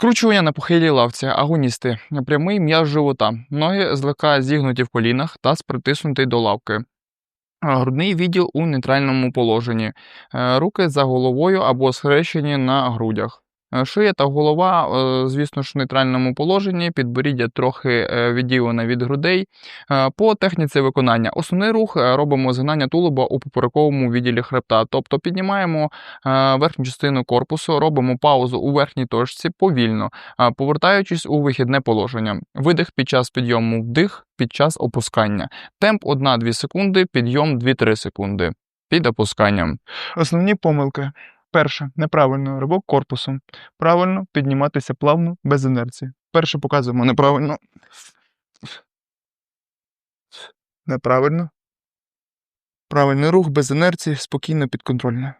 Скручування на похилій лавці, агоністи, прямий м'яз живота, ноги злегка зігнуті в колінах та притиснутий до лавки. Грудний відділ у нейтральному положенні, Е, руки за головою або схрещені на грудях. Е, Шия та голова, е, звісно ж, в нейтральному положенні, підборіддя трохи е, відділене від грудей. По техніці виконання основний рух робимо згинання тулуба у поперековому відділі хребта, тобто піднімаємо верхню частину корпусу, робимо паузу у верхній точці повільно, повертаючись у вихідне положення. Видих під час підйому, вдих під час опускання. Темп 1-2 секунди, підйом 2-3 секунди. Під опусканням. Основні помилки. Перше, неправильно ривок корпусом. Правильно підніматися плавно, без інерції. Перше показуємо неправильно. Неправильно. Правильний рух без інерції, спокійно підконтрольно.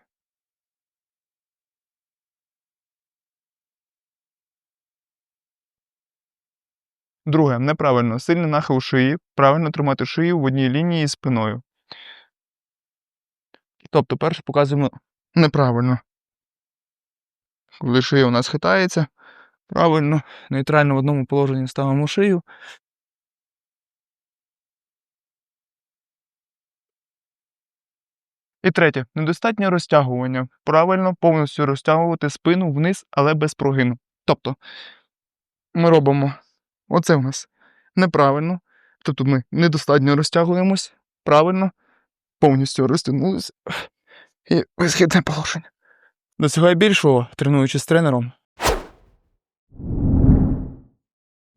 Друге, неправильно. Сильний нахил шиї. Правильно тримати шию в одній лінії спиною. Тобто, перше показуємо неправильно. Коли шия у нас хитається, правильно, нейтрально в одному положенні ставимо шию. І третє, недостатнє розтягування. Правильно повністю розтягувати спину вниз, але без прогину. Тобто ми робимо оце у нас неправильно. Тобто ми недостатньо розтягуємось, правильно, повністю розтягнулися і висхідне положення. Досягай більшого, тренуючись з тренером,